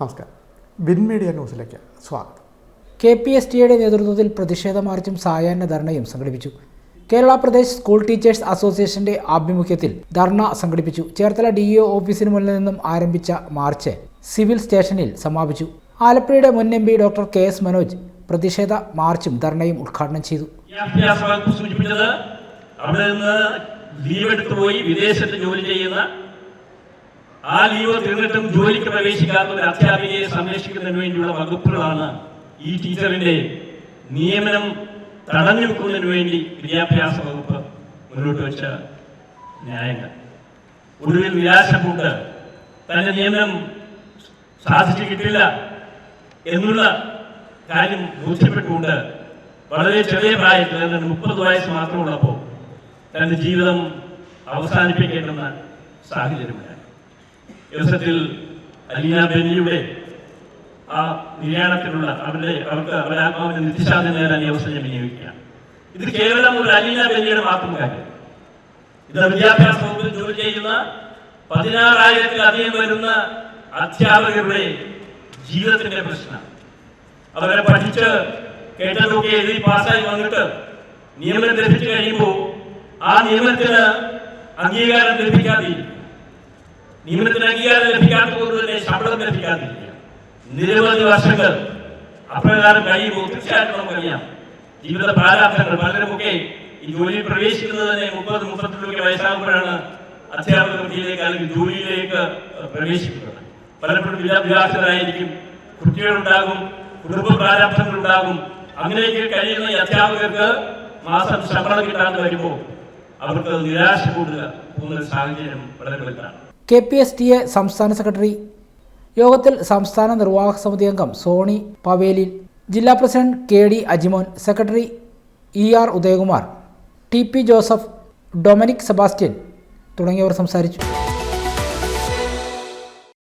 നമസ്കാരം. Win media ന്യൂസിലേക്ക് സ്വാഗതം. കെ പി എസ് ടിയുടെ നേതൃത്വത്തിൽ പ്രതിഷേധ മാർച്ചും സായാഹ്ന ധർണയും സംഘടിപ്പിച്ചു. കേരള പ്രദേശ് സ്കൂൾ ടീച്ചേഴ്സ് അസോസിയേഷന്റെ ആഭിമുഖ്യത്തിൽ ധർണ സംഘടിപ്പിച്ചു. ചേർത്തല ഡി ഇ ഓഫീസിന് മുന്നിൽ നിന്നും ആരംഭിച്ച മാർച്ച് സിവിൽ സ്റ്റേഷനിൽ സമാപിച്ചു. ആലപ്പുഴയുടെ മുൻ M P doctor K S Manoj പ്രതിഷേധ മാർച്ചും ധർണയും ഉദ്ഘാടനം ചെയ്തു. സൂചിപ്പിച്ചത് അവിടെ നിന്ന് ലീവ് എടുത്തു പോയി വിദേശത്ത് ജോലി ചെയ്യുന്ന ആ ലീവ് തീർന്നിട്ടും ജോലിക്ക് പ്രവേശിക്കാത്ത ഒരു അധ്യാപികയെ സംരക്ഷിക്കുന്നതിന് വേണ്ടിയുള്ള വകുപ്പുകളാണ് ഈ ടീച്ചറിന്റെ നിയമനം തടഞ്ഞു വെക്കുന്നതിന് വേണ്ടി വിദ്യാഭ്യാസ വകുപ്പ് മുന്നോട്ട് വെച്ച ന്യായങ്ങൾ. ഒടുവിൽ നിരാശപ്പെട്ട് തന്റെ നിയമനം സാധിച്ചു കിട്ടില്ല എന്നുള്ള കാര്യം ബോധ്യപ്പെട്ടുകൊണ്ട് വളരെ ചെറിയ പ്രായത്തിൽ അതായത് മുപ്പത് വയസ്സ് മാത്രമുള്ളപ്പോൾ തന്റെ ജീവിതം അവസാനിപ്പിക്കേണ്ടുന്ന സാഹചര്യമുണ്ടായി. ദിവസത്തിൽ അലീന ബെന്നിയുടെ ആ നിര്യാണത്തിലുള്ള അവരുടെ അവർക്ക് അവരുടെ ആത്മാവിന്റെ നിത്യശാന്തി നേടാൻ ഈ അവസരം വിനിയോഗിക്കുകയാണ്. ഇത് കേവലം ഒരു അലീന ബെന്നിയുടെ മാത്രം കാര്യം. ഇത് വിദ്യാഭ്യാസ വകുപ്പിൽ ജോലി ചെയ്യുന്ന പതിനാറായിരത്തിലധികം വരുന്ന അധ്യാപകരുടെ ജീവിതത്തിന്റെ പ്രശ്നം അവരെ പഠിച്ച് കേട്ടതൊക്കെ എഴുതി പാസ്സായി വന്നിട്ട് നിയമനം ലഭിച്ചു കഴിയുമ്പോൾ ആ നിയമനത്തിന് അംഗീകാരം ലഭിക്കാതിരിക്കും നിയമനത്തിന് അംഗീകാരം ലഭിക്കാത്തതുകൊണ്ട് തന്നെ ശമ്പളം ലഭിക്കാതിരിക്കുക. നിരവധി വർഷങ്ങൾ അപ്രകാരം കഴിയുമ്പോൾ തീർച്ചയായിട്ടും നമുക്കറിയാം. ജീവിത പ്രാരാബ്ദങ്ങൾ പലരുമൊക്കെ ഈ ജോലിയിൽ പ്രവേശിക്കുന്നത് തന്നെ മുപ്പത് മുപ്പത്തിരണ്ടൊക്കെ വയസ്സാകുമ്പോഴാണ് അധ്യാപക വൃത്തിയിലേക്ക് അല്ലെങ്കിൽ ജോലിയിലേക്ക് പ്രവേശിക്കുന്നത്. പലപ്പോഴും വിദ്യാഭ്യാസരായിരിക്കും കുട്ടികളുണ്ടാകും കുടുംബ പ്രാരാബ്ദങ്ങളുണ്ടാകും അങ്ങനെയൊക്കെ കഴിയുന്ന ഈ അധ്യാപകർക്ക് മാസം ശമ്പളം കിട്ടാതെ വരുമ്പോൾ അവർക്ക് നിരാശ കൂടുക പോകുന്ന സാഹചര്യം വളരെ വലുതാണ്. K P S T A സംസ്ഥാന സെക്രട്ടറി. യോഗത്തിൽ സംസ്ഥാന നിർവാഹക സമിതി അംഗം സോണി പവേലിൽ. ജില്ലാ president K D Ajimon secretary E R Udayakumar T P Joseph Dominic Sebastian തുടങ്ങിയവർ സംസാരിച്ചു.